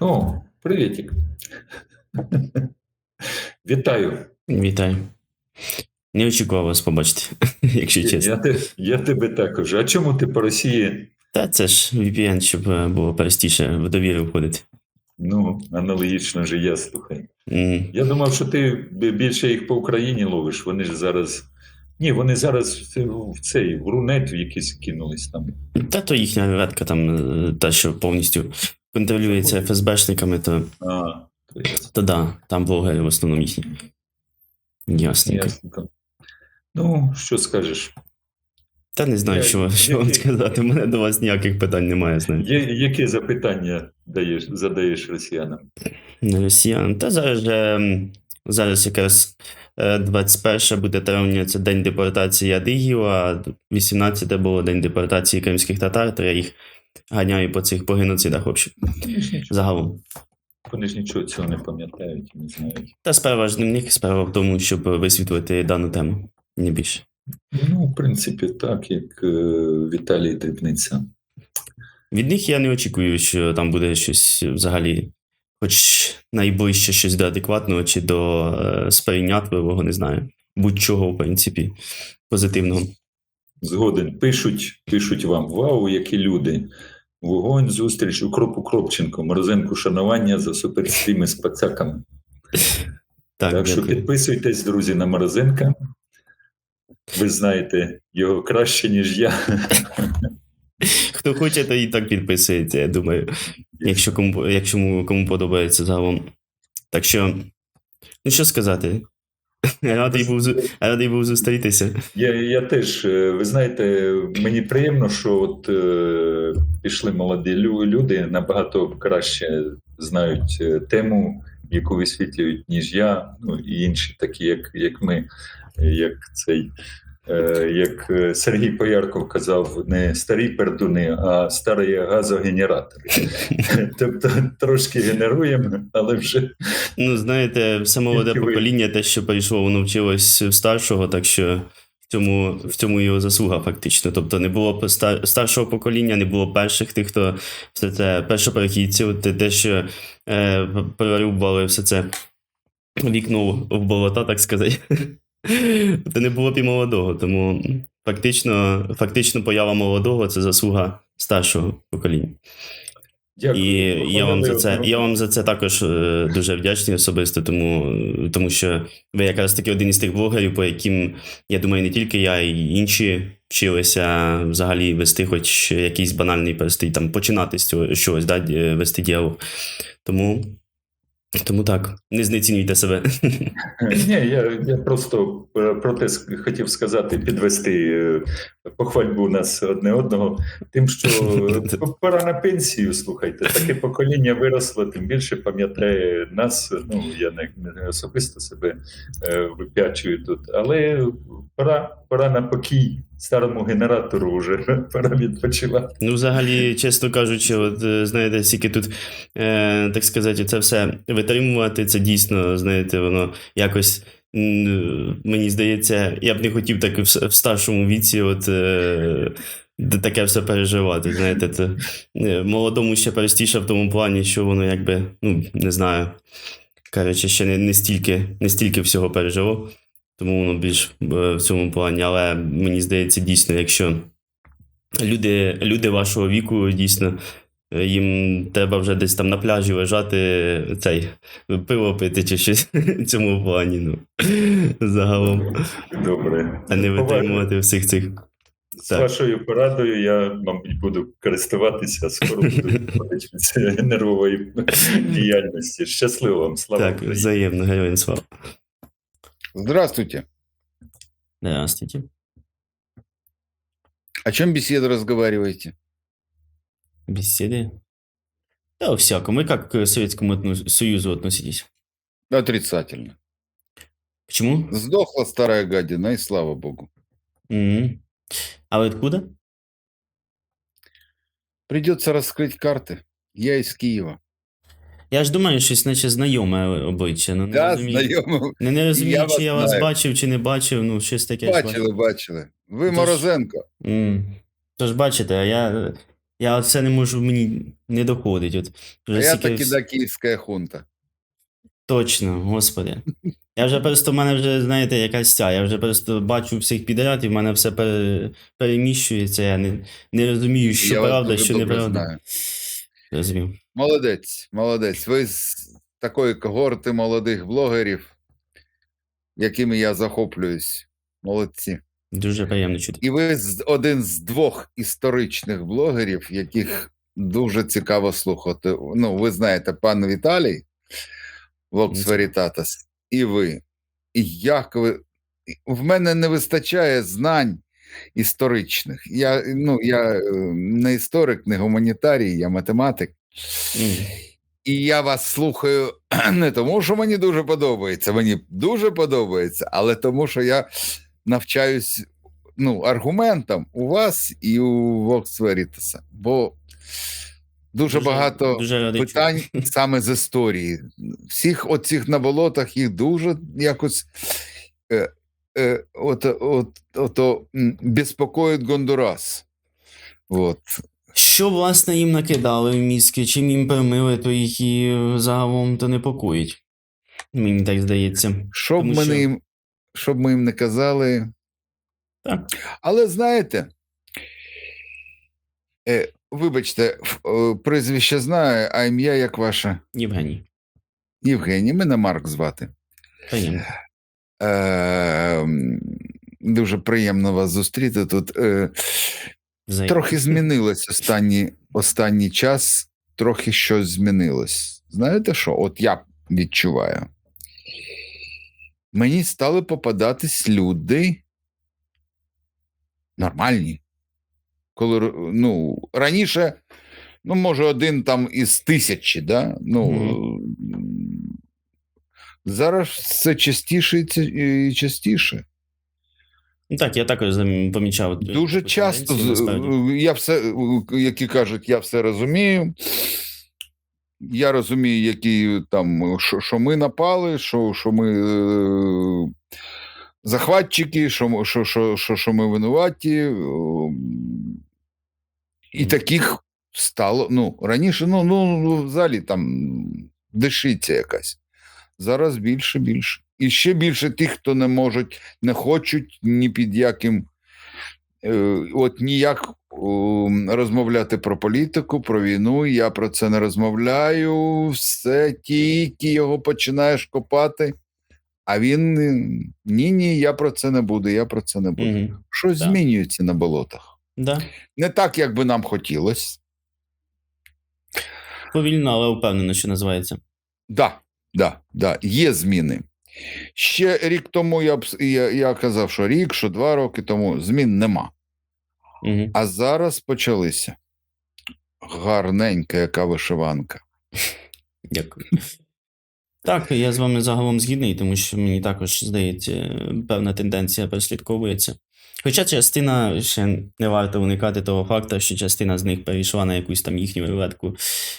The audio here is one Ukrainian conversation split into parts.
О, привітик. Вітаю. Вітаю. Не очікував вас побачити, якщо чесно. Я, те- я тебе також. А чому ти по Росії? Та це ж VPN, щоб е, було простіше в довіру входити. Ну, аналогічно ж я слухай. М. Я думав, що ти більше їх по Україні ловиш. Вони ж зараз. Ні, вони зараз в цей в рунет в якийсь кинулись там. Та то їхня редка там, е, та, що повністю контролюється ФСБшниками, то, А, то ясно. то да, там блогери в основному їхні. Ясненько. Ясненько. Ну, що скажеш? Та не знаю, Я- що, що вам який- сказати. У мене до вас ніяких питань немає, знаєте. Є, які запитання даєш, задаєш росіянам? На росіян. Та зараз же м, зараз якраз е, 21 буде травня, це день депортації адигів, а 18 було день депортації кримських татар, то я їх ганяю по цих по геноцидах, в общем, Вони ж нічого, загалом. вони ж нічого цього не пам'ятають і не знають. Та справа ж не в них, справа в тому, щоб висвітлити дану тему. Не більше. Ну, в принципі, так, як е, Віталій Дрібниця. Від них я не очікую, що там буде щось взагалі, хоч найближче щось до адекватного чи до е, сприйнятливого, не знаю. Будь-чого, в принципі, позитивного. Згоден. Пишуть, пишуть вам: Вау, які люди! Вогонь, зустріч, укроп Укропченко, морозенку шанування за суперстріми з пацаками. Так, Так що підписуйтесь, друзі, на Морозенка. Ви знаєте його краще, ніж я. Хто хоче, то і так підписується, я думаю, якщо кому, якщо кому- кому подобається загалом. Так що, ну що сказати? Радий був, радий був зустрітися. Я, я теж, е, ви знаєте, мені приємно, що от е, пішли молоді люди набагато краще знають е, тему, яку висвітлюють, ніж я, ну і інші, такі, як, як ми, як цей. Е, Як е, Сергій Поярков казав, не старі пердуни, а старі газогенератори. Тобто трошки генеруємо, але вже Ну, знаєте, все молоде покоління, те, що прийшло, воно вчилось в старшого, так що в цьому, в цьому його заслуга, фактично. Тобто не було старшого покоління, не було перших тих, хто все це першоперехідців, те, те, що е, прорубали все це вікно в болота, так сказати. То не було б і молодого. Тому фактично, фактично поява молодого це заслуга старшого покоління. дякую. І я вам за це, я вам за це також е, дуже вдячний особисто, тому, тому що ви якраз таки один із тих блогерів, по яким, я думаю, не тільки я, і інші вчилися взагалі вести хоч якийсь банальний простий, там, починати з цього щось, да, вести діалог. Тому, тому так, не знецінюйте себе. Ні, я, я просто про те хотів сказати, підвести е, похвальбу нас одне одного, тим, що пора на пенсію, слухайте, таке покоління виросло, тим більше пам'ятає нас. Ну, я не, не особисто себе е, вип'ячую тут, але пора, пора на покій старому генератору вже пора відпочивати. Ну, взагалі, чесно кажучи, от е, знаєте, скільки тут, е, так сказати, це все витримувати, це дійсно, знаєте, воно якось. Мені здається, я б не хотів так в, старшому віці, от е, таке все переживати. Знаєте, це е, молодому ще простіше в тому плані, що воно якби, ну, не знаю. Коротше, ще не, не, стільки, не стільки всього пережило, тому воно більш е, в цьому плані. Але мені здається, дійсно, якщо люди, люди вашого віку дійсно. Їм треба вже десь там на пляжі лежати, цей пиво пити чи щось в цьому плані. Ну, загалом. Добре. А не витримувати всіх цих. З Так. вашою порадою я, мабуть, буду користуватися, скоро буду від нервової діяльності. Щасливо вам, слава Так, Україні. взаємно, героям слава. Здравствуйте. Здравствуйте. О чем беседу разговариваете? Беседы. Да, всякому. Вы как к Советскому Союзу относитесь? Отрицательно. Почему? Сдохла старая гадина, и слава богу. М. А вы откуда? Придется раскрыть карты. Я из Киева. Я ж думаю, щось наче знайоме обличчя. Ну, не Да, розумію, знайомо. не, не розумію, Я чи вас я вас знаю. бачив, чи не бачив. Ну, щось таке. ж Бачили, бачили. Ви Тож- Морозенко. М. Тож бачите, а я, Я оце не можу, мені не доходить. От, А я таки вс- да київська хунта. Точно, господи. Я вже просто в мене вже, знаєте, якась ця. Я вже просто бачу всіх підряд, і в мене все пере, переміщується. Я не, не розумію, що Я правда, що неправда. Розумів. Молодець, молодець. Ви з такої когорти молодих блогерів, якими я захоплююсь. Молодці. Дуже приємно чути. І ви один з двох історичних блогерів, яких дуже цікаво слухати. Ну, ви знаєте, пан Віталій, Ну, і ви. І як ви. В мене не вистачає знань історичних. Я, ну, я е, не історик, не гуманітарій, я математик. І я вас слухаю не тому, що мені дуже подобається, мені дуже подобається, але тому, що я навчаюсь ну, аргументам у вас і у Veritas. Бо дуже, багато дуже радий чути. питань саме з історії. Всіх оцих на болотах їх дуже якось. Е, е, от, от, ото, м, безпокоїть Гондурас. От. Що, власне, їм накидали в мізки, чим їм перемили, то їх і е, загалом то непокоїть. Мені так здається. Щоб, Тому ми що- їм, щоб ми їм не казали. Так. Але знаєте, е, вибачте, прізвище знаю, а ім'я як ваше? Євгеній. Євгеній, мене Марк звати. Приємно. Е, дуже приємно вас зустріти тут. Е, трохи змінилось останній, останній час, трохи щось змінилось. Знаєте що? От я відчуваю. Мені стали попадатись люди нормальні. Коли ну, раніше, ну, може, один там із тисячі, да? ну, м, зараз все частіше і частіше. Ну, Так, я також помічав. е, Дуже часто, насправді. я все, які кажуть, я все розумію. Я розумію, які там, що, що ми напали, що, що ми е, захватчики, що, що, що, що, що ми винуваті. е, І таких стало. Ну, раніше, ну, ну, ну, взагалі там дешиця якась. Зараз більше, більше. І ще більше тих, хто не можуть, не хочуть ні під яким е, от ніяк розмовляти про політику, про війну. Я про це не розмовляю. Все тільки його починаєш копати. А він ні, ні, я про це не буду, я про це не буду. Мгм. Щось Так. змінюється на болотах. Да. Не так, як би нам хотілося. Повільно, але впевнено, що називається. Да, да, да, є зміни. Ще рік тому я б я, я казав, що рік, що два роки тому змін нема. Угу. А зараз почалися. Гарненька, яка вишиванка. Дякую. Так, я з вами загалом згідний, тому що мені також здається, певна тенденція прослідковується. Хоча частина ще не варто уникати того факту, що частина з них перейшла на якусь там їхню рулетку,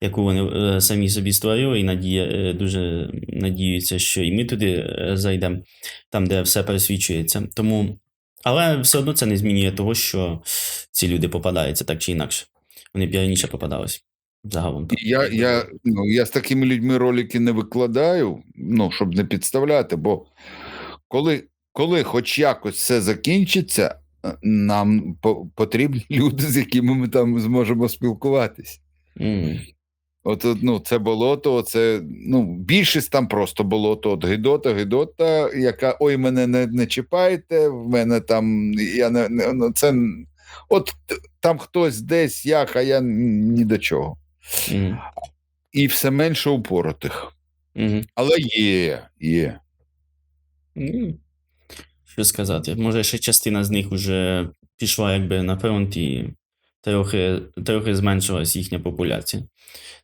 яку вони е, самі собі створили, і надія, е, дуже надіються, що і ми туди е, зайдемо, там, де все пересвічується. Тому, але все одно це не змінює того, що ці люди попадаються так чи інакше. Вони б раніше попадались. Загалом. Я, я, ну, я з такими людьми ролики не викладаю, ну, щоб не підставляти, бо коли, коли хоч якось все закінчиться, е, нам потрібні люди, з якими ми там зможемо спілкуватись. М. От, ну, це болото, це ну, більшість там просто болото. От Гидота, Гидота, яка ой, мене не, не чіпайте, в мене там я не, не ну, це. От там хтось десь як, а я ні до чого. Мгм. І все менше упоротих. Мгм. Але є, є. Ну, Що сказати? Може, ще частина з них вже пішла якби на фронт і трохи, трохи зменшилась їхня популяція.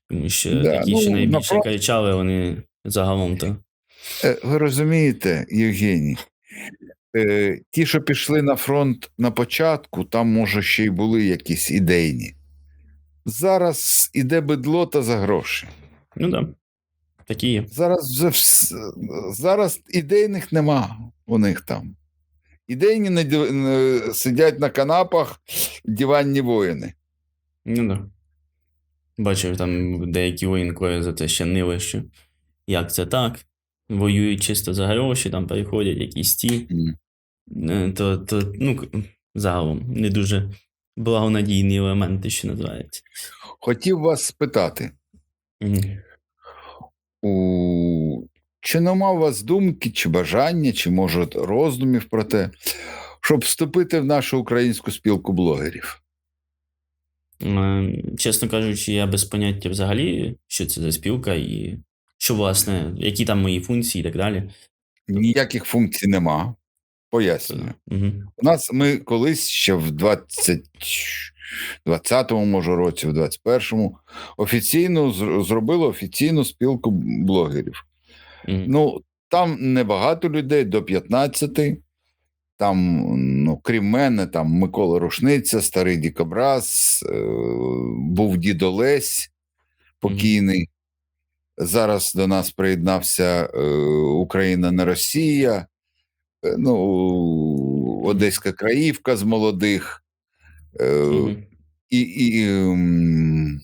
Тому що Да, які ну, на найбільше фронт- кричали, вони загалом то. Е, Ви розумієте, Євгеній, е, ті, що пішли на фронт на початку, там, може, ще й були якісь ідейні. Зараз іде бидлота за гроші. Ну так. Да. Такі є. Зараз вже вс... зараз ідейних нема у них там. Ідейні на див- на- сидять на канапах диванні воїни. Ну да. Бачив там деякі воєнкори за це ще нили, що як це так? Воюють чисто за гроші, там переходять якісь ті. Е, То, то ну, загалом не дуже благонадійні елементи, що називається. Хотів вас спитати, Мгм. у... чи нема у вас думки, чи бажання, чи може роздумів про те, щоб вступити в нашу українську спілку блогерів? Е, Чесно кажучи, я без поняття взагалі, що це за спілка і що, власне, які там мої функції і так далі. Ніяких функцій нема. Пояснюю. Угу. У нас ми колись ще в 20, 20-му, може, році, в 21-му, офіційно зробили офіційну спілку блогерів. Ну, там небагато людей, до 15. Там, ну, крім мене, там Микола Рушниця, старий Дікобраз, е, був дід Олесь покійний. Зараз до нас приєднався е, Україна не Росія, е, ну, Одеська Краївка з молодих. Е, Угу. і, і ем,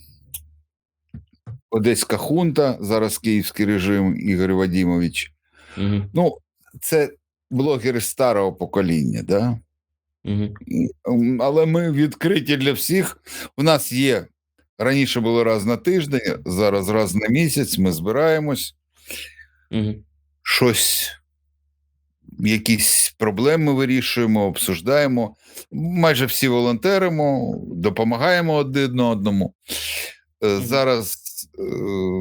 Одеська хунта, зараз київський режим Ігор Вадімович. Угу. Ну, це блогери старого покоління, да? Угу. Але ми відкриті для всіх. У нас є раніше було раз на тиждень, зараз раз на місяць. Ми збираємось, Угу. щось, якісь проблеми вирішуємо, обсуждаємо. Майже всі волонтеримо, допомагаємо один одному. Е, Зараз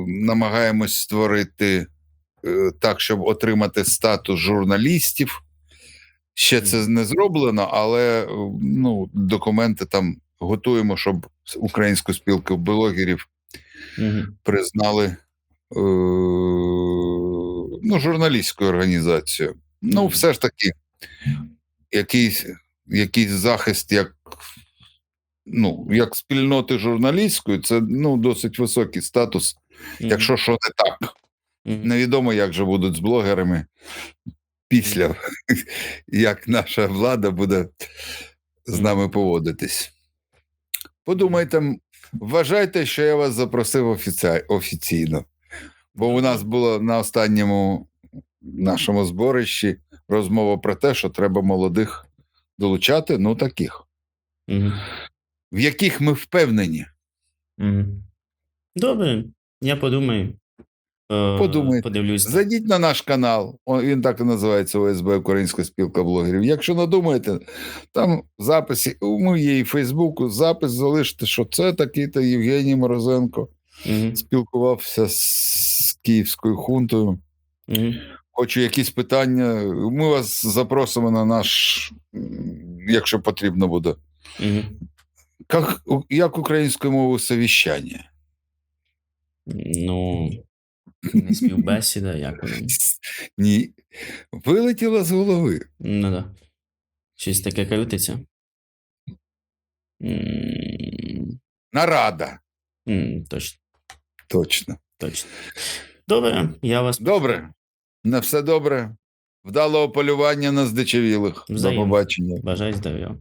намагаємось створити е, так, щоб отримати статус журналістів. Ще це не зроблено, але е, ну, документи там готуємо, щоб українську спілку блогерів признали е, ну, журналістською організацією. Ну, все ж таки, якийсь, якийсь захист як, ну, як спільноти журналістської, це ну, досить високий статус, якщо що не так. Невідомо, як же будуть з блогерами після, як наша влада буде з нами поводитись. Подумайте, вважайте, що я вас запросив офіці... офіційно. Бо у нас було на останньому нашому зборищі розмова про те, що треба молодих долучати, ну таких, Угу. В яких ми впевнені. Добре, я подумаю. Е, Подумайте. Подивлюсь. Зайдіть на наш канал, він так і називається ОСБ Українська спілка блогерів. Якщо надумаєте, там в записі у моєї Фейсбуку запис залиште, що це такий-то Євгеній Морозенко Угу. спілкувався з київською хунтою. Угу. Хочу якісь питання. Ми вас запросимо на наш, якщо потрібно буде. Угу. Як, як українською мовою совіщання? Ну, не співбесіда, як воно. Ні. Вилетіло з голови. Ну да. Щось таке крутиться. М, Нарада. м, Точно, Точно. точно. Добре, я вас Добре. На все добре. Вдалого полювання на здичавілих. До Взаємно. побачення. бажаю здоров'я.